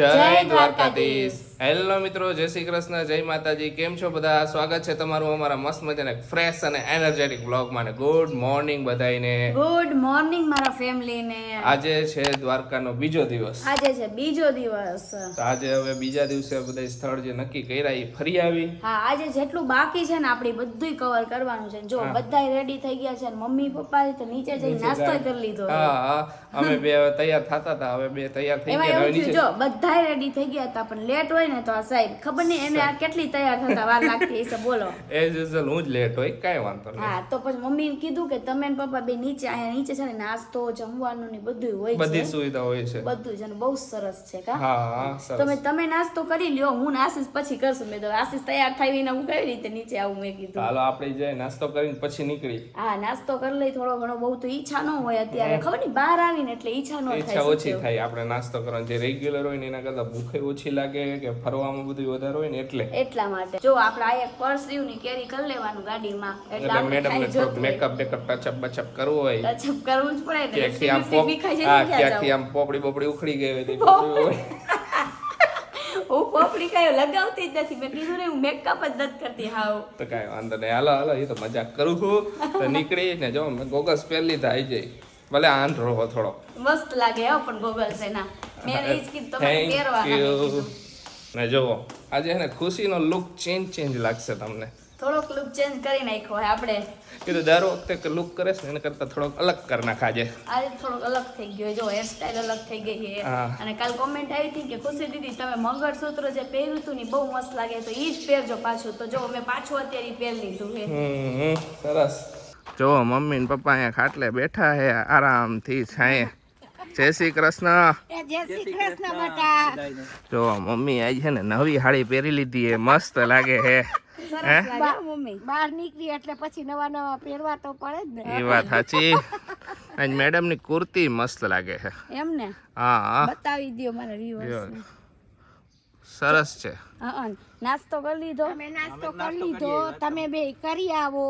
જય દ્વારકાધીશ. હેલો મિત્રો જય શ્રી કૃષ્ણ જય માતાજી. કેમ છો બધા? સ્વાગત છે તમારું અમારા મસ્ત મજાના ફ્રેશ અને એનર્જેટિક બ્લોગમાં ને ગુડ મોર્નિંગ બધાને ગુડ મોર્નિંગ મારા ફેમિલી ને આજે છે દ્વારકાનો બીજો દિવસ. આજે છે બીજો દિવસ. તો આજે હવે બીજા દિવસે બધા સ્થળ જે નક્કી કર્યા એ ફરી આવી. હા આજે જેટલું બાકી છે ને આપણી બધું કવર કરવાનું છે જો બધા રેડી થઈ ગયા છે મમ્મી પપ્પા તો નીચે જઈ નાસ્તો કરી લીધો. હા અમે બે તૈયાર થતા હતા. હવે બે તૈયાર થઈ ગયા હવે નીચે જો બધા રેડી થઈ ગયા હતા પણ લેટ હોય ને તો સાહેબ ખબર નહીં એને આ કેટલી તૈયાર થતા વાર લાગતી હશે બોલો. એઝ યુઝ્યુઅલ હું જ લેટ હોય કાંઈ વાંધો નહીં. હા તો પછી મમ્મીને કીધું કે તમે ને પપ્પા બે નીચે અહીંયા નીચે છે ને નાસ્તો જમવાનું ને બધું હોય બધી સુવિધા હોય છે. બધું છે ને બહુ સરસ છે કા? હા તમે તમે નાસ્તો કરી લ્યો હું આશીષ પછી કરશું. મેં તો આશીષ તૈયાર થઈ ને હું કઈ રીતે નીચે આવું મેં કીધું. હાલો આપણે જાય નાસ્તો કરીને પછી નીકળી. હા નાસ્તો કરી લઈ થોડો ઘણો બહુ તો ઈચ્છા ન હોય અત્યારે. ખબર નહીં બહાર આવીને એટલે ઈચ્છા ન ઈચ્છા ઓછી થાય આપણે નાસ્તો કરવાની. જે રેગ્યુલર હોય ને એના કરતાં ભૂખે ઓછી લાગે કે ફરવામાં બધું વધારે હોય ને એટલે. એટલા માટે. જો આપણે આ એક પર્સ ને કેરી કરી લેવાનું ગાડીમાં એટલે મેડમ ને થોડુંક મેકઅપ બેકઅપ ટચઅપ બચઅપ કરવું હોય. ટચઅપ કરવું જ પડે ને ક્યાંકથી આમ પોપ હા જાય ને ક્યાં ક્યાંકથી જાઉં? આમ પોપડી બોપડી ઉખડી ગઈ હોય તે પોપડી હોય. હું પોપડી કયો લગાવતી જ નથી મેં કીધું ને હું મેકઅપ જ નથી કરતી હાવ તો કાંઈ વાંધો નહીં. હાલો હાલો એ તો મજાક કરું છું. તો નીકળી ને જો મેં ગોગલ્સ પહેરી લીધા આવી જાય ભલે આંધળો થોડો મસ્ત લાગે હો પણ ગોગલ્સ એના. મેં એ જ કીધું તમે થેન્ક ને જુઓ આજે હે ખુશીનો લુક ચેન્જ ચેન્જ લાગશે તમને. થોડોક લુક ચેન્જ કરી નાખ્યો હોય આપણે. કીધું દર વખતે લુક કરે છે એના કરતાં થોડોક અલગ કરી નાખાજે આજે. થોડોક અલગ થઈ ગયો જો હેરસ્ટાઈલ અલગ થઈ ગઈ છે અને કાલ કોમેન્ટ આવી હતી કે ખુશી દીદી તમે મંગળસૂત્ર જે પહેર્યું હતું ને બહુ મસ્ત લાગે તો ઈ જ પહેરજો પાછું. તો જો મેં પાછું અત્યારે પહેરી લીધું છે સરસ. જો મમ્મી ને પપ્પા અહીંયા ખાટલે બેઠા હે આરામથી છાંયે. જય શ્રી કૃષ્ણ. જય શ્રી કૃષ્ણ બેટા જો મમ્મી આજ છે ને નવી હાડી પહેરી લીધી એ મસ્ત લાગે હે? હે મમ્મી. બહાર નીકળી એટલે પછી નવા નવા પહેરવા તો પડે જ ને. એ વાત સાચી. આજ મેડમની કુર્તી મસ્ત લાગે છે. એમ ને? હા હા. બતાવી દો મને. વ્યુઅર્સ સરસ છે. હા નાસ્તો કરી લીધો? તમે નાસ્તો કરી લીધો. તમે બે કરી આવો.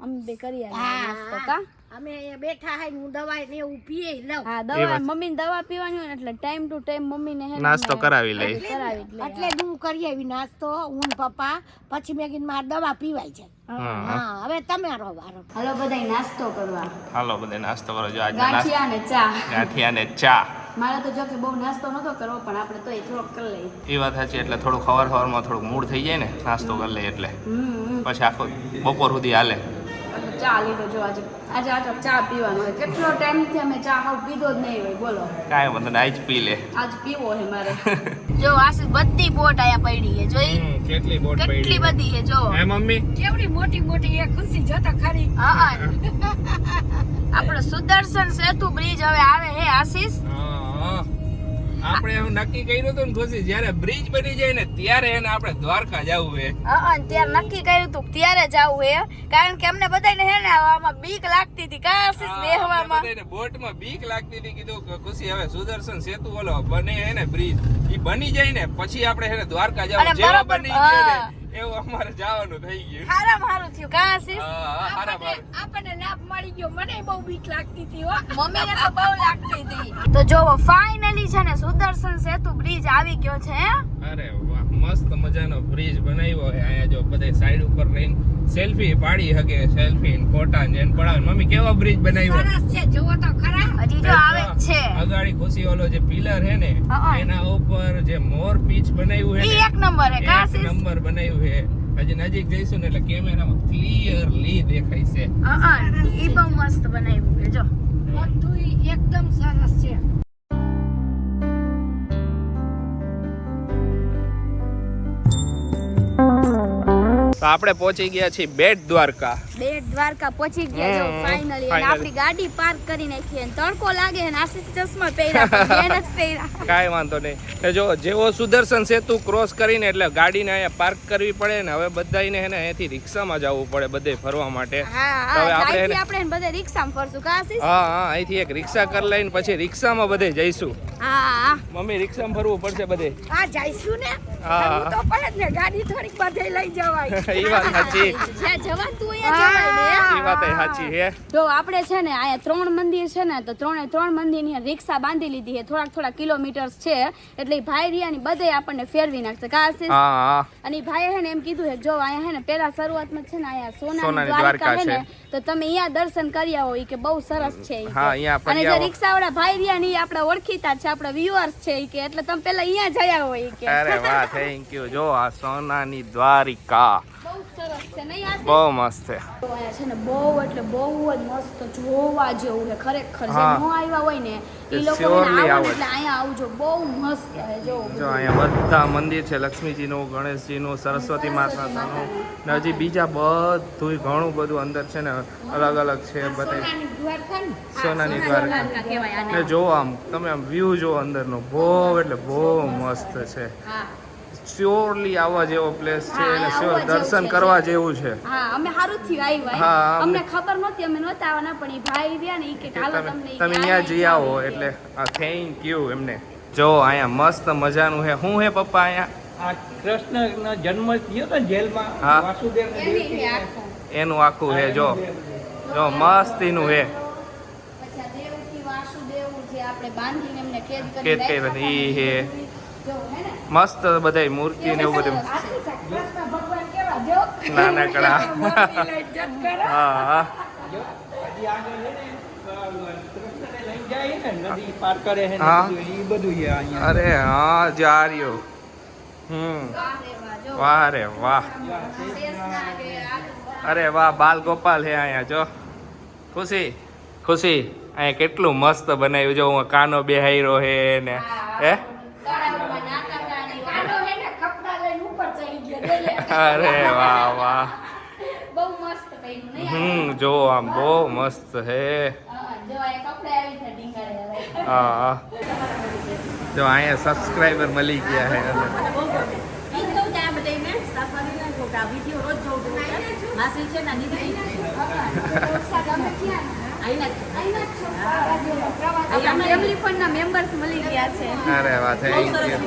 અમે બે કરી નાસ્તો કા? અમે અહીંયા બેઠા હે હું દવાઈ ને એવું પીએ લઉં. હા દવા મમ્મીને દવા પીવાની હોય ને એટલે ટાઈમ ટુ ટાઈમ મમ્મીને હે ને નાસ્તો કરાવી લઈ કરાવી એટલે હું કરી આવી નાસ્તો હું ને પપ્પા. પછી મેં કીધું મારે દવા પીવાય છે. હા. હવે તમે રો વારો. હાલો બધાય નાસ્તો કરવા. હાલો બધાય નાસ્તો કરો. જો આજે ગાંઠિયા ને ચા. ગાંઠિયા ને ચા. મારે તો જો કે બહુ નાસ્તો નતો કરવો પણ આપણે તો એ થોડોક કરી લઈએ. એ વાત સાચી એટલે થોડું ખવાર ખવારમાં થોડુંક મૂડ થઈ જાય ને નાસ્તો કરી લે એટલે. પછી આખો બપોર સુધી હાલે. ચા લીધો. જો આજે આજે આ ચા પીવાનો હોય કેટલો ટાઈમથી અમે ચા હાવ પીધો જ નહીં હોય. બોલો. કાંઈ વાંધો નહીં આજ પી લે. આજ પીવો છે મારે. જો આશીષ બધી બોટ આયા પડી છે જોઈ? કેટલી બોટ કેટલી બધી છે જો. હે મમ્મી? કેવડી મોટી મોટી એ ખુશી જોતા ખરી. હા. આપણો સુદર્શન સેતુ બ્રિજ હવે આવે હે આશીષ? હા. આપણે એવું નક્કી કર્યું હતું ને ખુશી જ્યારે બ્રિજ બની જાય ને ત્યારે એને આપણે દ્વારકા જવું હે. હા ત્યારે નક્કી કર્યું હતું ત્યારે જવું હે કારણ કે અમને બધાને હે ને આમાં બીક લાગતી હતી કા આશીષ બેહવામાં. બોટમાં બીક લાગતી હતી કીધું કે ખુશી હવે સુદર્શન સેતુ ઓલો બને હે ને બ્રિજ ઈ બની જાય ને પછી આપણે હે ને દ્વારકા જવું જેવા બની જાય ને એવું અમારે જવાનું થઈ ગયું. હારામ હારું થયું. કા આશીષ? હા, હા, હારા. મારું. આપણને લાભ મળી ગયો. મને બહુ બીક લાગતી હતી હો. મમ્મીને તો બહુ લાગતી હતી. તો જો ફાઇનલી છે ને સુદર્શન સેતુ બ્રિજ આવી ગયો છે હે? અરે વાહ મસ્ત મજાનો બ્રિજ બનાવ્યો છે. અહીંયા જો બધે સાઈડ ઉપર રહીને સેલ્ફી પાડી શકે સેલ્ફી ફોટા ને પડાવે. મમ્મી કેવો બ્રિજ બનાવ્યો? સરસ છે જુઓ તો ખરા. હજી જો આવે છે. અગાડી ખુશી ઓલો જે પિલર હે ને એના ઉપર જે મોર પીચ બનાવ્યું હે એક નંબર હે કા એક નંબર બનાવ્યું હે હજી નજીક જઈશું ને એટલે કેમેરામાં ક્લિયરલી દેખાય છે. હા ઈ બહુ મસ્ત બનાવ્યું છે જો. બધું એકદમ સરસ છે. તો આપણે પહોંચી ગયા છીએ બેટ દ્વારકા. બેટ દ્વારકા પહોંચી ગયા જો ફાઇનલી અને આપણી ગાડી પાર્ક કરી નાખી અને તડકો લાગે અને આશીષ ચશ્મા પહેર્યા પણ પહેર્યા. કાઈ વાંધો નહીં. જો જેવો સુદર્શન સેતુ ક્રોસ કરીને એટલે ગાડીને અહીંયા પાર્ક કરવી પડે ને હવે બધાને હે ને અહીંયાથી રિક્ષામાં જવું પડે બધે ફરવા માટે. હા હવે આપણે અહીંથી આપણે બધે રિક્ષામાં ફરશું. કા આશીષ? હા હા અહીંથી એક રિક્ષા કરી લઈને પછી રિક્ષામાં બધે જઈશું. હા. મમ્મી રિક્ષામાં ફરવું પડશે બધે. હા જઈશું ને. હા. તો પડે ને ગાડી થોડીક બધે લઈ જવાય. ઈ વાત સાચી. જ્યાં જવાતું હોય જવાય ને. ઈ વાત સાચી હે. જો આપણે છે ને અહીંયા ત્રણ મંદિર છે ને તો ત્રણે ત્રણ મંદિરની રિક્ષા બાંધી લીધી છે. થોડાક થોડા કિલોમીટર્સ છે. એટલે ભાઈ ભાઈ રિયાની બધે આપણને ફેરવી નાખશે. કાશી હા હા. અને ભાઈ ભાઈએ હે ને એમ કીધું છે કે જો અહીંયા હે ને પેલા શરૂઆતમાં છે ને અહીંયા સોનાની સોનાની દ્વારકા છે ને તો તમે અહીંયા દર્શન કરી આવો ઈ કે બહુ સરસ છે હા, અહીંયા અને જે રિક્ષા વાળા ભાઈ રહ્યા ને ઈ આપણા ઓળખીતા છે આપણા વ્યુઅર્સ છે કે એટલે તમે પેલા અહીંયા જયા હોય કે. અરે વાહ થેન્ક યુ જો આ સોનાની દ્વારિકા. બહુ મસ્ત છે. છે ને બહુ એટલે બહુ જ મસ્ત જોવા જેવું છે. ખરેખર જે. ન આવ્યા હોય ને એ એ લોકો surely આવો આવો ને જ. એટલે અહીંયા આવજો. બહુ મસ્ત છે જો. જો અહીંયા બધા મંદિર છે. લક્ષ્મીજીનું ગણેશજીનું સરસ્વતી માતાનું. ને હજી બીજા બધું ઘણું બધું અંદર છે ને અલગ અલગ છે બધા. સોનાની દ્વારકા. ને જો આમ તમે આમ વ્યૂ જો અંદરનો બહુ એટલે બહુ મસ્ત છે. શ્યોરલી આવવા જેવો પ્લેસ છે અને શ્યોર દર્શન કરવા જેવું છે. હા અમે સારું થી આવ્યા હા, અમને ખબર નહોતી અમે નહોતા આવવાના પણ ઈ ભાઈ રહ્યા ને એ કે હાલો તમને તમે ત્યાં જઈ આવો એટલે આ થેન્ક યુ એમને. જો અહીંયા મસ્ત મજાનું હે હું હે પપ્પા અહીંયા? આ કૃષ્ણનો જન્મ થયો તો જેલમાં વાસુદેવ એની આખું. હે જો. જો મસ્તીનું હે પછી દેવકી વાસુદેવ જે આપણે બાંધીને એમને કેદ કરી કેદ કરી ઈ હે. મસ્ત બધાય મૂર્તિ ને એવું બધું. નાનકડા અરે હા જા હમ. વાહ રે વાહ, અરે વાહ બાલ ગોપાલ હે અહીંયા જો. ખુશી ખુશી. અહીંયા કેટલું મસ્ત બનાવ્યું જો હું કાનો બેહાયરો હે ને. હે તળાવમાં નાતા હતા ને કાંડો હે ને કપડાં લઈને ઉપર ચડી ગયો જોઈ લે. અરે વાહ વાહ. બહુ મસ્ત કર્યું નહીં હમ જો આમ બહુ મસ્ત હે હા, જો આ કપડે આવી ઢીંગાડે હવે. હા હા. જો અહીંયા સબસ્ક્રાઇબર મળી ગયા હે છો. છે અરે વાહ થેન્ક યુ.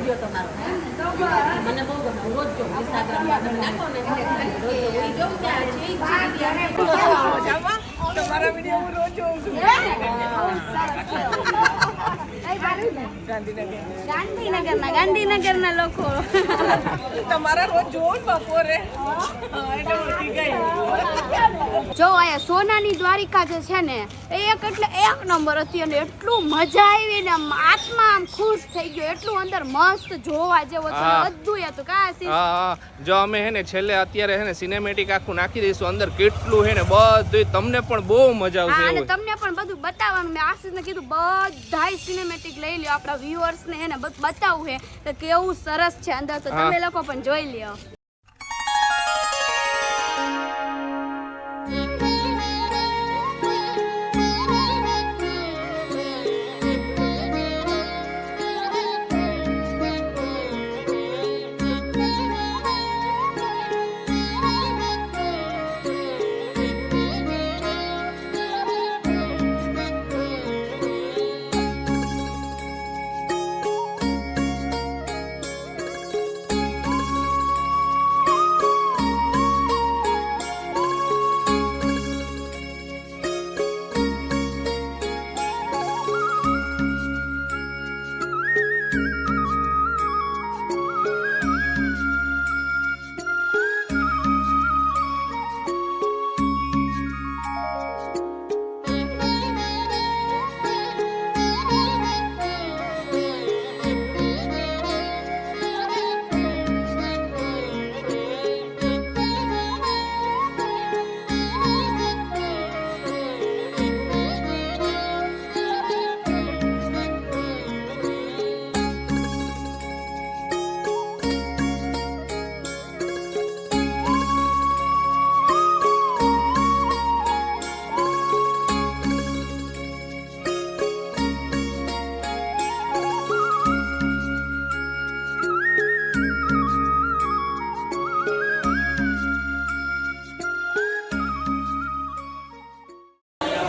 મને બહુ ગમે હું રોજ ઇન્સ્ટાગ્રામમાં તમે નાખો ને રોજ જોઉં ત્યાં જ છે. ગાંધીનગરના ગાંધીનગરના લોકો. તમારા રોજ જોઉં બપોરે જો અહીંયા સોનાની દ્વારિકા જે છે ને એ એક એટલે એક નંબર હતી અને એટલું મજા આવી ને આમ આત્મા આમ ખુશ થઈ ગયો. એટલું અંદર મસ્ત જોવા જેવો બધું હતું. કા આશીષ? હા હા. જો અમે હે ને છેલ્લે અત્યારે હે ને સિનેમેટિક આખું નાખી દઈશું. અંદર કેટલું હે ને બધું તમને પણ બહુ મજા આવશે અને તમને પણ બધું બતાવવાનું. મેં આશીષને કીધું બધાય સિનેમેટિક લઈ લ્યો આપણા વ્યુઅર્સ ને એને બતાવવું છે કે કેવું સરસ છે અંદર. તો તમે લોકો પણ જોઈ લ્યો.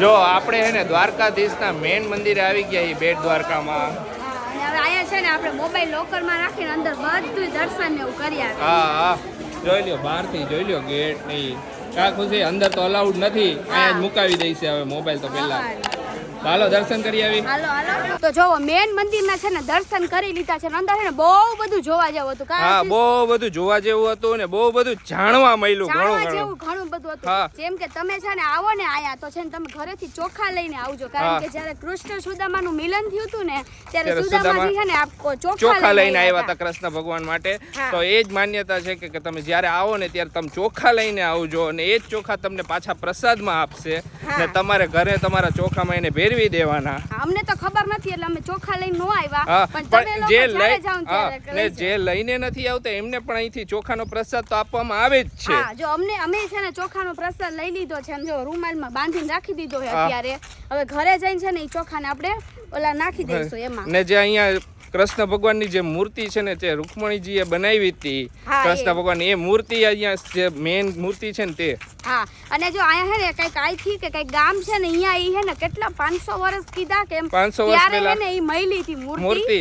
જો આપણે હે ને દ્વારકાધીશના મેન મંદિરે આવી ગયા એ બેટ દ્વારકામાં. હવે અહીંયા છે ને આપણે મોબાઈલ લોકરમાં રાખીને અંદર બધું દર્શન ને એવું કરી આવે હા હા. જોઈ લ્યો બહારથી જોઈ લ્યો ગેટ નહીં કા ખુશી અંદર તો અલાઉડ નથી અહીંયા જ મુકાવી દઈશે હવે મોબાઈલ તો પહેલા. ચાલો દર્શન કરી આવી. હાલો હાલો. તો જોવો મેન મંદિરના છે ને દર્શન કરી લીધા છે અંદર છે ને બહુ બધું જોવા જેવું હતું. હા બહુ બધું જોવા જેવું હતું ને બહુ બધું જાણવા મળ્યું ઘણું જેવું ઘણું બધું હતું. જેમ કે તમે છે ને આવો ને આયા તો છે ને તમે ઘરેથી ચોખા લઈને આવજો. કારણ કે જ્યારે કૃષ્ણ સુદામાનું મિલન થયું હતું ને ત્યારે સુદામાજી સુદામા છે ને ચોખા લઈને આવ્યા હતા. કૃષ્ણ ભગવાન માટે. તો એ જ માન્યતા છે કે તમે જ્યારે આવો ને ત્યારે તમે ચોખા લઈને આવજો અને એ જ ચોખા તમને પાછા પ્રસાદમાં આપશે. ને તમારે ઘરે તમારા ચોખામાં એને ભેરવી દેવાના. અમને તો ખબર નથી એટલે અમે ચોખા લઈને નો આવ્યા. પણ જે લઈ જે લઈને નથી આવતા એમને પણ અહીંથી ચોખાનો પ્રસાદ તો આપવામાં આવે જ છે. જો અમને અમે છે ને ચોખાનો પ્રસાદ લઈ લીધો છે. જો રૂમાલમાં બાંધીને રાખી દીધો છે અત્યારે. હવે ઘરે જઈને છે ને એ ચોખાને આપણે ઓલા નાખી દઈશું એમાં. ને જે અહીંયા કૃષ્ણ ભગવાનની જે મૂર્તિ છે ને તે રૂકમણીજીએ બનાવી હતી કૃષ્ણ ભગવાન એ મૂર્તિ અહીંયા જે મેઇન મૂર્તિ છે ને તે. હા અને જો અહીંયા હે ને કંઈક આઈથી કે કંઈક ગામ છે ને અહીંયા ઈ હે ને કેટલા 500 વર્ષ કીધા કે એમ 500 વર્ષ પહેલા ને ઈ મયલી હતી મૂર્તિ.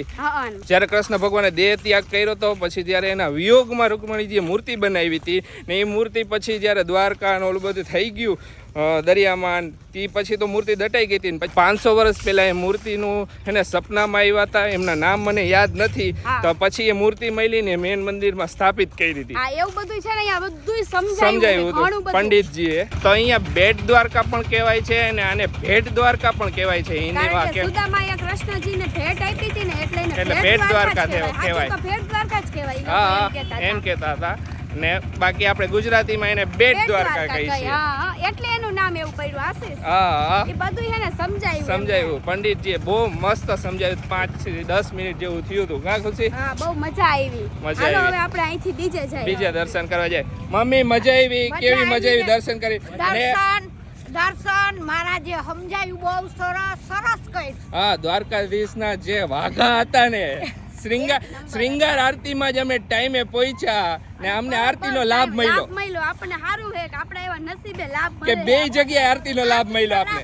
જ્યારે કૃષ્ણ ભગવાને દેહ ત્યાગ કર્યો તો પછી ત્યારે એના વિયોગમાં રૂકમણીજીએ મૂર્તિ બનાવી હતી ને એ મૂર્તિ પછી જ્યારે દ્વારકા ને ઓલું બધું થઈ ગયું દરિયામાં તે પછી તો મૂર્તિ દટાઈ ગઈ હતી ને પછી પાંચસો વર્ષ પહેલા એ મૂર્તિનું એને સપનામાં આવ્યા હતા એમના નામ મને યાદ નથી તો પછી એ મૂર્તિ મળીને મેન મંદિરમાં સ્થાપિત કરી દીધી. એવું બધું છે ને અહીંયા બધું સમજાયું હતું પંડિતજીએ. તો અહીંયા બેટ દ્વારકા પણ કહેવાય છે અને આને ભેટ દ્વારકા પણ કહેવાય છે હિન્દીમાં કે સુદામાએ કૃષ્ણજીને ભેટ આપી હતી ને એટલે એટલે ભેટ દ્વારકા. કહેવાય. ભેટ દ્વારકા જ કહેવાય હા એમ કહેતા હતા. ને બાકી આપણે ગુજરાતીમાં એને બેટ દ્વારકા કહીએ કહી, છે હા હા એટલે એનું નામ એવું પડ્યું આશીષ. હા એ બધું એને સમજાયું. સમજાયું. પંડિતજીએ બહુ મસ્ત સમજાવ્યું. પાંચથી દસ મિનિટ જેવું થયું હતું. કા ખુશી હા બહુ મજા આવી. મજા આવી. હવે આપણે અહીંથી બીજે જઈએ. બીજે દર્શન કરવા જાય. મમ્મી મજા આવી? કેવી મજા આવી દર્શન કરી? દર્શન દર્શન મારા જે સમજાયું બહુ સરસ સરસ કઈ હા દ્વારકાધીશના જે વાઘા હતા ને શ્રીંગાર શ્રીંગાર આરતીમાં જ અમે ટાઈમે પહોંચ્યા. ને અમને આરતીનો લાભ મળ્યો. મળ્યો. આપણને સારું છે કે આપણે એવા નસીબે લાભ કે બે જગ્યાએ આરતીનો લાભ મળ્યો આપણે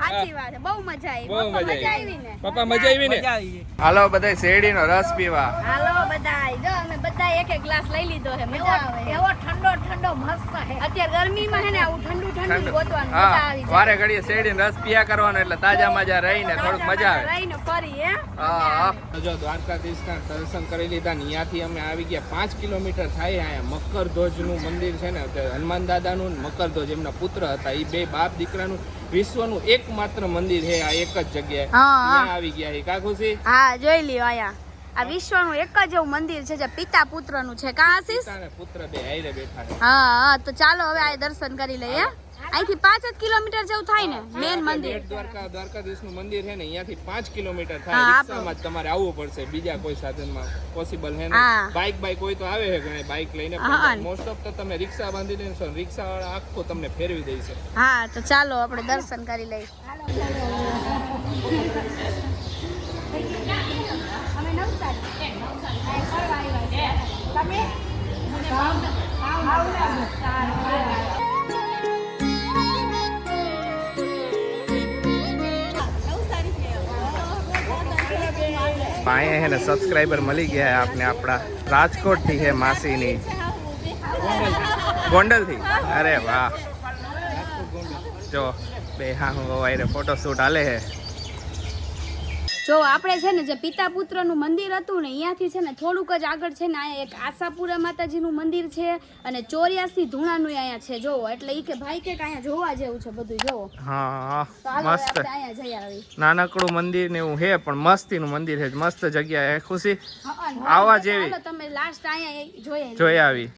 સાચી વાત બહુ મજા આવી. બહુ પપ્પા મજા આવી. ને પપ્પા મજા આવી ને હાલો બધા શેરડીનો રસ પીવા. હાલો બધા જો અમે બધા એક એક ગ્લાસ લઈ લીધો છે. મજા આવે. એવો ઠંડો ઠંડો મસ્ત છે. અત્યારે ગરમીમાં છે ને આવું ઠંડુ ઠંડુ ગોતવાનું મજા આવી વારે ઘડીએ શેરડીનો રસ પીયા કરવાનો એટલે તાજા મજા રહીને થોડુંક મજા આવે. રહીને ફરી હે. હા જો દ્વારકાધીશના દર્શન કરી લીધા ને ત્યાંથી અમે આવી ગયા પાંચ કિલોમીટર. થાય અહીંયા મકરધ્વજનું મંદિર છે ને હનુમાન દાદાનું ને મકરધ્વજ એમના પુત્ર હતા. એ બે બાપ દીકરાનું વિશ્વનું એકમાત્ર મંદિર છે આ એક જ જગ્યાએ. આવી ગયા છે. કાકુસી હા જોઈ લ્યો આયા. આ વિશ્વનું એક જ એવું મંદિર છે જે પિતા પુત્રનું છે. કા આશીષ? પુત્ર બે બેઠા હા હા તો ચાલો હવે આ દર્શન કરી લઈએ. અહીંથી પાંચ જ કિલોમીટર જેવું થાય ને મેન મંદિર. દ્વારકા દ્વારકાધીશનું મંદિર છે ને અહીંયાથી પાંચ કિલોમીટર થાય. રિક્ષામાં જ તમારે આવવું પડશે બીજા કોઈ સાધનમાં પોસિબલ છે ને. બાઇક બાઇક હોય તો આવે છે ઘણા બાઇક લઈને મોસ્ટ ઓફ તો તમે રિક્ષા બાંધી દેશો રિક્ષા વાળા આખો તમને ફેરવી દેશે હા તો ચાલો આપણે દર્શન કરી લઈએ. અહીંયા છે ને સબસ્ક્રાઈબર મળી ગયા આપને આપણા રાજકોટથી છે માસીની. ગોંડલથી? અરે વાહ. જો, બે હા, હું વાયરે ફોટો શૂટ હાલે છે જો આપણે છે ને જે પિતા પુત્રનું મંદિર હતું ને અહીંયાથી છે ને થોડુંક જ આગળ છે ને અહીંયા એક આશાપુરા માતાજીનું મંદિર છે અને ચોર્યાસી ધૂણાનું અહીંયા છે જોવો. એટલે ઈ કે ભાઈ કે અહીંયા જોવા જેવું છે બધું જોવો. હા મસ્ત. નાનકડું મંદિર ને એવું છે પણ મસ્તીનું મંદિર છે મસ્ત જગ્યા એ ખુશી? હા, હા, આવા જેવી. તમે લાસ્ટ અહીંયા જોઈ આવી.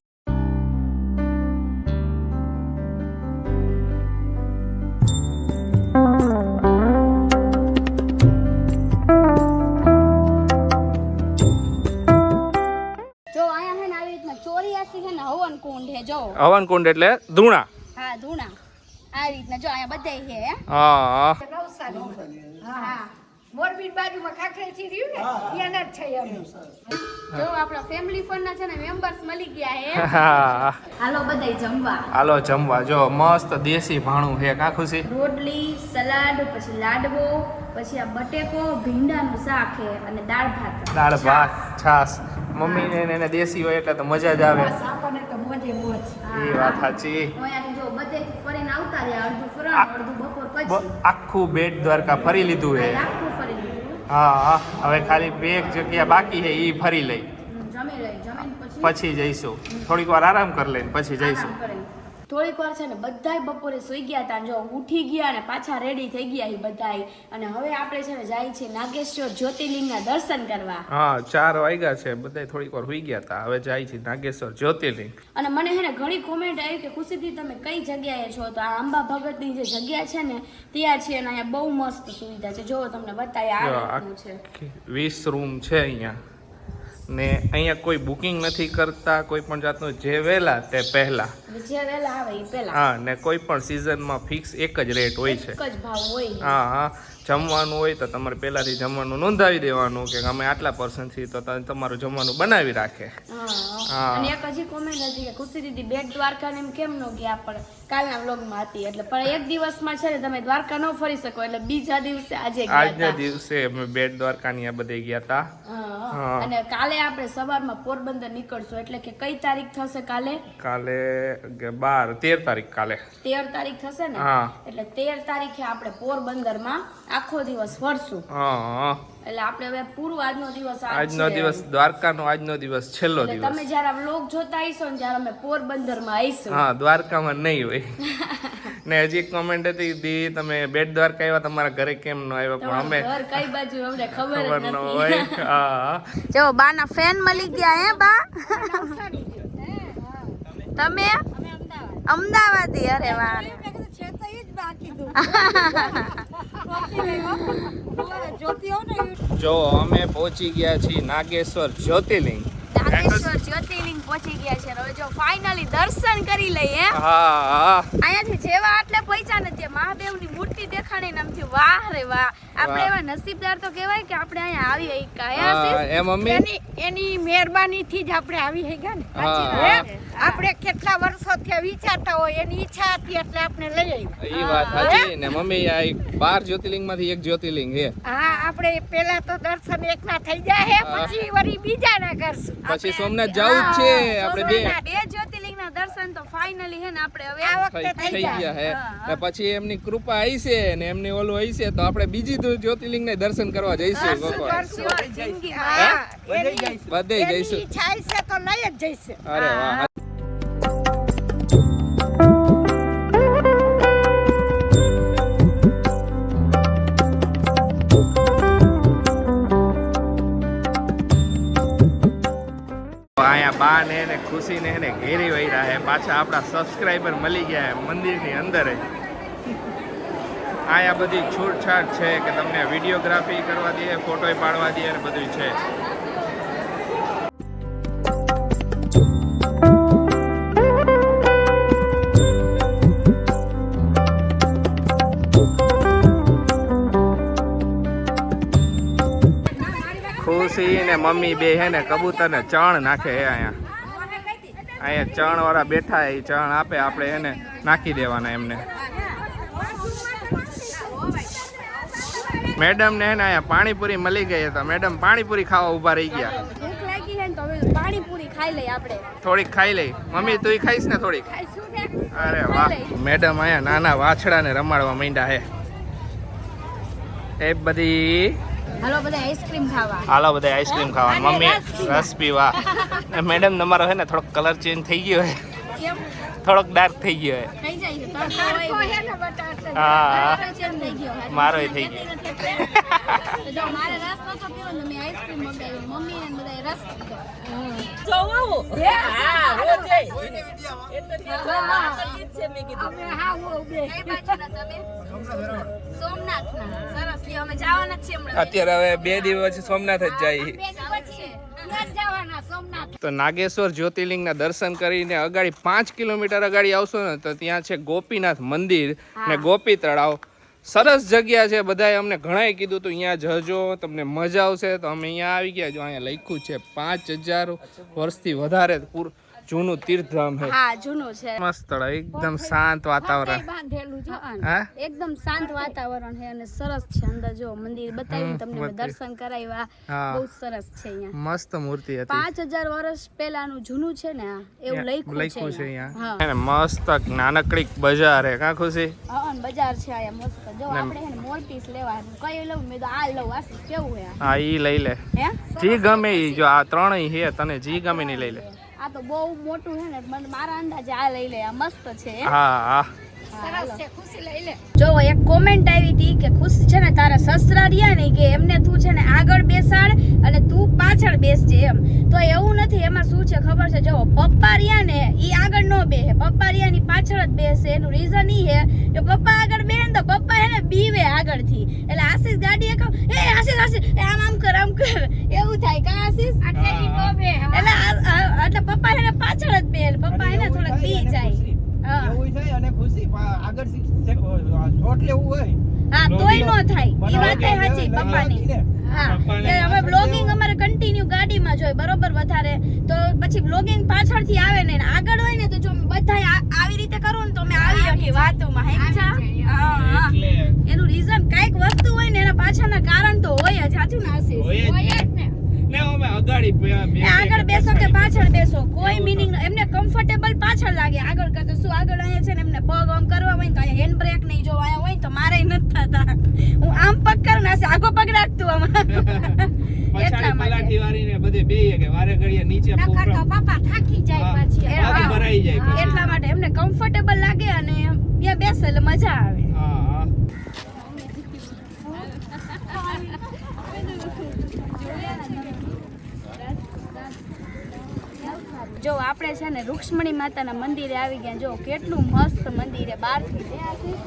ને હવન કુંડ હે જો. હવનકુંડ એટલે ધૂણા. હા ધૂણા. આ રીતના જો અહીંયા બધાય છે હે? હા. હા. મોરબી બાજુમાં ખાખરેથી રહ્યું ને એના જ છે અમે જો આપણા ફેમિલી ફંડ ના છે ને મેમ્બર્સ મળી ગયા હે હા. હાલો બધાય જમવા. હાલો જમવા જો મસ્ત દેશી ભાણું છે કા ખુશી? રોટલી સલાડ પછી લાડવો પછી આ બટેકો ભીંડાનું શાક છે અને દાળ ભાત. દાળ ભાત છાસ મમ્મીને ને એને દેશી હોય એટલે તો મજા જ આવે. આપણને તો મોજે મોજ. એ વાત સાચી. અહીંયાથી જો બધે ફરીને આવતા રહ્યા અડધું ફરણ અડધું બપોર પછી. આખું બેટ દ્વારકા ફરી લીધું હે. આખું ફરી લીધું. હા હા. હવે ખાલી બે એક જગ્યા બાકી છે એ ફરી લઈ. જમી લઈ જમીન પછી જઈશું. થોડીક વાર આરામ કરી લઈને પછી જઈશું. થોડીક વાર છે ને બધાય બપોરે સુઈ ગયા હતા જો ઉઠી ગયા અને પાછા રેડી થઈ ગયા એ બધાય. અને હવે આપણે છે ને જાય છે નાગેશ્વર જ્યોતિર્લિંગના દર્શન કરવા. હા ચાર વાગ્યા છે. બધા થોડીક વાર હોઈ ગયા હતા હવે જાય છે નાગેશ્વર જ્યોતિર્લિંગ. અને મને હે ને ઘણી કોમેન્ટ આવી કે ખુશીથી તમે કઈ જગ્યાએ છો? તો આ અંબા ભગતની જે જગ્યા છે ને ત્યાં છે અને અહીંયા બહુ મસ્ત સુવિધા છે. જો તમને બતાવી આ છે. વીસ રૂમ છે અહીંયા. ને અહીંયા કોઈ બુકિંગ નથી કરતા કોઈ પણ જાતનું. જે વહેલા તે પહેલા. જે વહેલા આવે એ પહેલા. હા ને કોઈ પણ સિઝનમાં ફિક્સ એક જ રેટ હોય છે. એક જ ભાવ હોય. હા હા. જમવાનું હોય તો તમારે પહેલાથી જમવાનું નોંધાવી દેવાનું કે અમે આટલા પર્સન્ટથી તો તમારું જમવાનું બનાવી રાખે. હા. અને એક હજી કોમેન્ટ હતી કે ખુશી દીદી બેટ દ્વારકા ને એમ કેમ નો ગયા? પણ કાલના વ્લોગમાં હતી એટલે પણ એક દિવસમાં છે ને તમે દ્વારકા ન ફરી શકો એટલે બીજા દિવસે આજે આજના દિવસે અમે બેટ દ્વારકાની આ બધે ગયા હતા. અને કાલે આપણે સવારમાં પોરબંદર નીકળશું એટલે કે કઈ તારીખ થશે કાલે? કાલે બાર તેર તારીખ કાલે. તેર તારીખ થશે ને? એટલે તેર તારીખે આપણે પોરબંદરમાં આખો દિવસ ફરશું. હા. એટલે આપણે હવે પૂરું આજનો દિવસ આજનો દિવસ દ્વારકાનો આજનો દિવસ છેલ્લો દિવસ. તમે જ્યારે વ્લોગ જોતા આવીશો ને ત્યારે અમે પોરબંદરમાં આવીશું. હા દ્વારકામાં નહીં હોય. ને હજી એક કોમેન્ટ હતી દી તમે બેટ દ્વારકા આવ્યા તમારા ઘરે કેમ ન આવ્યા? પણ અમે ઘર કઈ બાજુ અમને ખબર ન હોય. હા જો બા ના ફેન મળી ગયા હે બા. તમે? અમદાવાદી. અરે વાહ. જો અમે પહોંચી ગયા છીએ નાગેશ્વર જ્યોતિર્લિંગ. નાગેશ્વર જ્યોતિર્લિંગ પહોંચી ગયા છે. હવે જો ફાઇનલી દર્શન કરી લઈએ. હા હા. અહીંયાથી જેવા આટલે પૈસા ને જે મહાદેવની મૂર્તિ દેખાણી ને આમ વાહ રે વાહ. આપણે એવા નસીબદાર તો કહેવાય કે આપણે અહીંયા આવી ગઈ હા, એ મમ્મી? એની એની મહેરબાનીથી જ આપણે આવી હઈ ગયા ને. હા, હે? હા. આપણે કેટલા વર્ષોથી વિચારતા હોય એની ઈચ્છા હતી એટલે આપણે લઈ આવી એ વાત સાચી ને મમ્મી આ એક બાર જ્યોતિર્લિંગમાંથી એક જ્યોતિર્લિંગ હા આપણે પેલા તો દર્શન એકના થઈ જાય હે. પછી વળી બીજાના કરશું. પછી સોમનાથ જવું જ છે આપણે બે સોમનાથના બે જ્યોતિર્લિંગના દર્શન તો ફાઇનલી હે ને આપણે હવે આ વખતે થઈ ગયા હે. ને પછી એમની કૃપા આવી છે ને એમની ઓલું આવી છે તો આપણે બીજી તો જ્યોતિર્લિંગ ને દર્શન કરવા જઈશું બધે જઈશું. બધે જઈશું. ઈચ્છા છે તો લઈ જ જઈશું. અરે વાહ. અહીંયા ને એને ખુશીને એને ઘેરી વૈરા હે. પાછા આપણા સબસ્ક્રાઈબર મળી ગયા મંદિરની અંદર અહીંયા બધી છૂટછાટ છે કે તમને વિડીયોગ્રાફી કરવા દે ફોટો પાડવા દે અને બધું છે. ખુશી ને મમ્મી બે હે ને કબૂતર ને ચણ નાખે હે અહીંયા. અહીંયા ચણ વાળા બેઠા એ ચણ આપે આપણે એને નાખી દેવાના એમને. મેડમ ને એને અહીંયા પાણીપુરી મળી ગઈ તો મેડમ પાણીપુરી ખાવા ઊભા રહી ગયા. ને થોડીક ખાઈ લઈ. મમ્મી તું ખાઈશ ને થોડીક? અરે વાહ. મેડમ અહીંયા નાના વાછડાને રમાડવા માંડ્યા હે. એ બધી હાલો બધા આઈસ્ક્રીમ ખાવા. હાલો બધા આઈસ્ક્રીમ ખાવા. મમ્મી રસ પીવા. મેડમ તમારો હે ને થોડોક કલર ચેન્જ થઈ ગયો હે કેમ? થોડોક ડાર્ક થઈ ગયો હે થઈ જાય છે તડકો હોય ને. હા. મારો એ થઈ ગયો. અત્યારે. હવે બે દિવસ સોમનાથ જ જાય. તો નાગેશ્વર જ્યોતિર્લિંગના દર્શન કરીને અગાડી પાંચ કિલોમીટર અગાડી આવશો ને તો ત્યાં છે ગોપીનાથ મંદિર ને ગોપી તળાવ. સરસ જગ્યા છે બધાએ અમને ઘણાએ કીધું તું અહીંયા જજો તમને મજા આવશે. તો અમે અહીંયા આવી ગયા જો અહીંયા લખ્યું છે પાંચ હજાર વર્ષથી વધારે પૂર જૂનું તીર્થધામ છે હા જૂનું છે. મસ્ત સ્થળ એકદમ શાંત વાતાવરણ. બાંધેલું છે હા, એકદમ શાંત વાતાવરણ છે અને સરસ છે અંદર જો મંદિર બતાવ્યું તમને દર્શન કરાવ્યા. બહુ સરસ છે અહીંયા. મસ્ત મૂર્તિ હતી. પાંચ હજાર વર્ષ પહેલાનું જૂનું છે ને એવું લખ્યું છે છે અહીંયા. મસ્ત નાનકડી બજાર હે કા ખુશી? હા બજાર છે અહીંયા મસ્ત. જો આપણે હે મોર પીસ લેવા કઈ લઉં? મેં તો આ લઉં. આ કેવું હે હા ઈ લઈ લે. હે? જી ગમે ઈ જો આ ત્રણેય હે તને જી ગમે ની લઈ લે. આ તો બહુ મોટું છે ને મને મારા અંદાજે આ લઈ લે, આ મસ્ત છે. હા હા. જો એક કોમેન્ટ આવી હતી કે ખુશ છે ને તારા સસરા રહ્યા ને કે એમને તું છે ને આગળ બેસાડ અને તું પાછળ બેસજે એમ. તો એવું નથી એમાં શું છે ખબર છે? જો પપ્પા રહ્યા ને એ આગળ નો બેસે. પપ્પા રહ્યા ની પાછળ જ બેસે. એનું રીઝન ઈ હે કે પપ્પા આગળ બેસે તો પપ્પા એને બીવે આગળથી. એટલે આશીષ ગાડી એક એ આશીષ આશીષ આમ આમ કર આમ કર. એવું થાય કા આશીષ? એટલે એટલે પપ્પા એને પાછળ જ બેસે. પપ્પા એને થોડાક બી જાય. એવું થાય અને ખુશી આગળ શોટ લેવું હોય. હા તોય નો થાય. એ વાત સાચી પપ્પાની. હા અમે બ્લોગિંગ અમારે કન્ટિન્યુ ગાડીમાં જોઈએ બરોબર વધારે. તો પછી બ્લોગિંગ પાછળથી આવે ને આગળ હોય ને તો જો બધાય આવી રીતે કરો ને તો અમે આવી શકીએ. વાતોમાં હે મીઠા? હા હા. એનું રીઝન કાંઈક વસ્તુ હોય ને એના પાછળના કારણ તો હોય જ. સાચું ને? આશીષ? હોય જ ને. ને અમે અગાડી આગળ બેસો કે પાછળ બેસો. કોઈ મીનિંગ એમને કમ્ફર્ટેબલ પાછળ લાગે. આગળ કરતો શું આગળ અહીંયા છે ને એમને પગ આમ કરવા હોય તો અહીંયા હેન્ડ બ્રેક નહીં જો અહીંયા હોય તો મારે નથી થતા. હું આમ પગ કરું ને આગો પગ રાખતું આમાં. પછાડી એટલા માટે. પલાઠી વાળીને બધે બેય કે વારે ઘડીએ નીચે પોપરા પાપા થાકી જાય પાછી. ભરાઈ જાય એટલા માટે એમને કમ્ફર્ટેબલ લાગે અને બે બેસે એટલે મજા આવે. હા. હા. જો આપણે છે ને રૂક્ષ્મણી માતાના મંદિરે આવી ગયા જો કેટલું મસ્ત મંદિર છે. બહારથી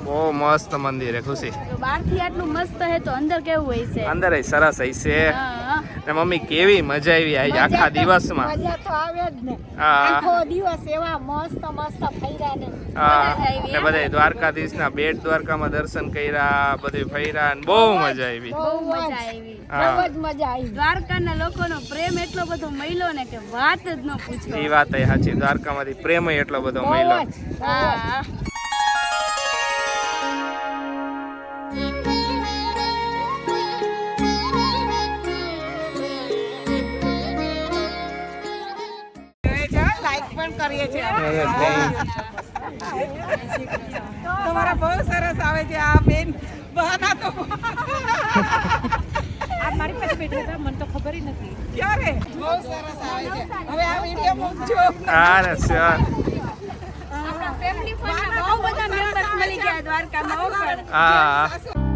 બહુ મસ્ત મંદિર હે ખુશી. બહારથી આટલું મસ્ત હે તો અંદર કેવું હોય છે? અંદર સરસ હોય હા, હા. ને મમ્મી કેવી મજા આવી આજ આખા દિવસમાં. મજા તો આવે જ ને. આખો દિવસ એવા મસ્ત મસ્ત ફર્યા ને. હા? બધા દ્વારકાધીશના બેટ દ્વારકામાં દર્શન કર્યા બધે ફર્યા ને બહુ મજા આવી. બહુ મજા આવી. બહુ જ મજા આવી. દ્વારકાના લોકોનો પ્રેમ એટલો બધો મળ્યો ને કે વાત જ ન પૂછો. એ વાત એ સાચી. દ્વારકામાંથી પ્રેમ એટલો બધો મળ્યો. હા કરીએ છીએ તમારા બહુ સરસ આવે છે આ બેન. બહાના તો. આ મારી પાસે બેઠા હતા મને તો ખબર જ નથી. ક્યારે? બહુ સરસ આવે છે. હવે આ વિડિયો મૂકજો. અરે સર આપણા ફેમિલી ફંડના બહુ બધા મેમ્બર્સ મળી ગયા દ્વારકામાં હો.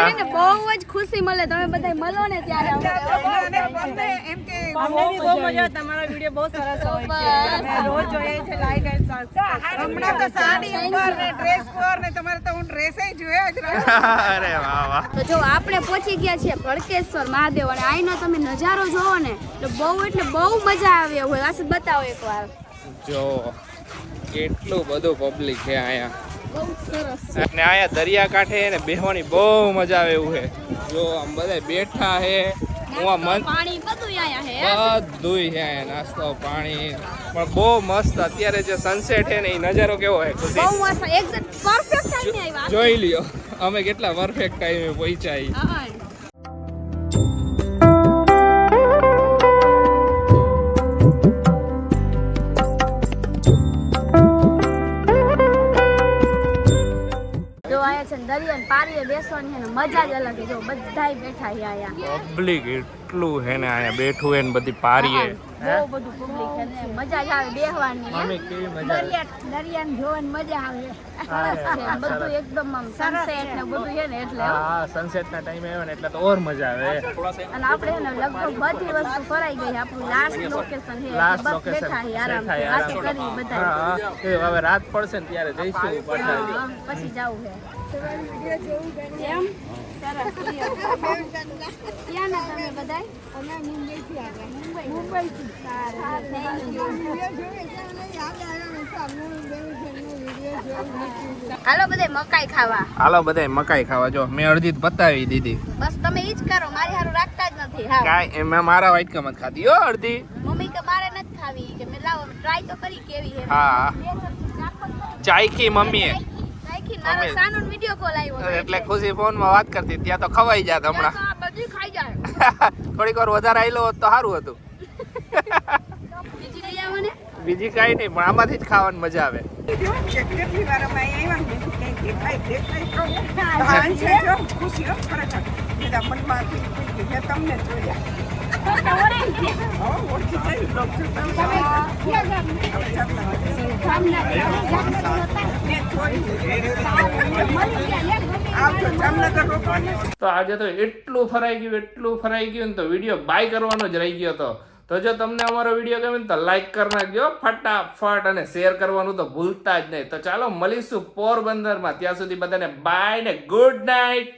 અમને હે ને બહુ જ ખુશી મળે. તમે બધા મળો ને ત્યારે અમને એમ કે અમને બી બહુ મજા તમારા વિડિયો બહુ સરસ હોય છે. અમે રોજ જોઈએ છે લાઈક એન્ડ સબસ્ક્રાઇબ હમણાં તો સાડી ઉપર ને ડ્રેસ પર ને તમારે તો હું ડ્રેસ જ જોયા જ રાખું. અરે વાહ વાહ. તો જો આપણે પહોંચી ગયા છીએ ભડકેશ્વર મહાદેવ અને આઈનો તમે નજારો જોવો ને તો બહુ એટલે બહુ મજા આવે હોય. આશીષ બતાવો એકવાર. જો કેટલું બધું પબ્લિક છે અહીંયા. અને દરિયા દરિયાકાંઠે ને બેહવાની બહુ મજા આવે એવું છે. જો આમ બધા બેઠા છે. હું આ મન પાણી બધું છે અહીંયા નાસ્તો પાણી. પણ બહુ મસ્ત અત્યારે જે સનસેટ છે ને એ નજારો કેવો છે બહુ ખુશી મસ્ત એક્ઝેક્ટ પરફેક્ટ ટાઈમે આવ્યા જોઈ લ્યો અમે કેટલા પરફેક્ટ ટાઈમે પહોંચ્યા અહીંયા છે ને દરિયા પારીએ બેસવાની છે ને મજા જ અલગ છે. જો બધાય બેઠા છે અહીંયા. પબ્લિક એટલું છે ને અહીંયા બેઠું હે ને બધી પારીએ. બહુ બધું પબ્લિક છે ને. મજા જ આવે બેહવાની મમ્મી કેવી મજા દરિયા દરિયાને જોવાની મજા આવે. બધું એકદમ આમ સનસેટ ને બધું છે ને એટલે હા હા. સનસેટ ના ટાઈમે આવે ને એટલે તો ઓર મજા આવે. અને આપણે ને લગભગ બધી વસ્તુ ફરાઈ ગઈ આપણું લાસ્ટ લોકેશન છે. લાસ્ટ લોકેશન બેઠા છીએ આરામ કરી બધા હા હવે રાત પડશે ને ત્યારે જઈશું પછી જવું છે. એમ? સરસ લ્યો. ક્યાંના તમે બધાય? અમે મુંબઈથી આવ્યા. મુંબઈ. મુંબઈથી? સારું. thank you. હાલો બધે મકાઈ ખાવા. હાલો બધાય મકાઈ ખાવા જો. મેં અડધી જ પતાવી દીધી. બસ તમે ઈ જ કરો મારી હારું રાખતા જ નથી. હા કાંઈ એમાં મારા વાટકામાં જ ખાધી. હો અડધી મમ્મી કે મારે નથી ખાવી. કે મેં લાવો ટ્રાય તો કરી કેવી હે. હા ચાયકી મમ્મીએ. નાખી સાનુન વિડિયો કોલ આવ્યો એટલે ખુશી ફોનમાં વાત કરતી ત્યાં તો ખવાઈ જાત હમણાં. બધી ખાઈ જાય. થોડીક વાર વધારે આવેલો હોત તો સારું હતું. બીજી લઈ આવો ને બીજી કાંઈ નહીં પણ આમાંથી જ ખાવાની મજા આવે. મેં તમને જોયા તો આજે તો એટલું ફરાઈ ગયું, એટલું ફરાઈ ગયું ને તો વીડિયો બાય કરવાનો જ રહી ગયો હતો તો જો તમને અમારો વીડિયો ગમે તો લાઈક કરી નાખજો, ફટાફટ અને શેર કરવાનું તો ભૂલતા જ નહીં. તો ચાલો મળીશું પોરબંદરમાં. ત્યાં સુધી બધાને બાય ને ગુડ નાઇટ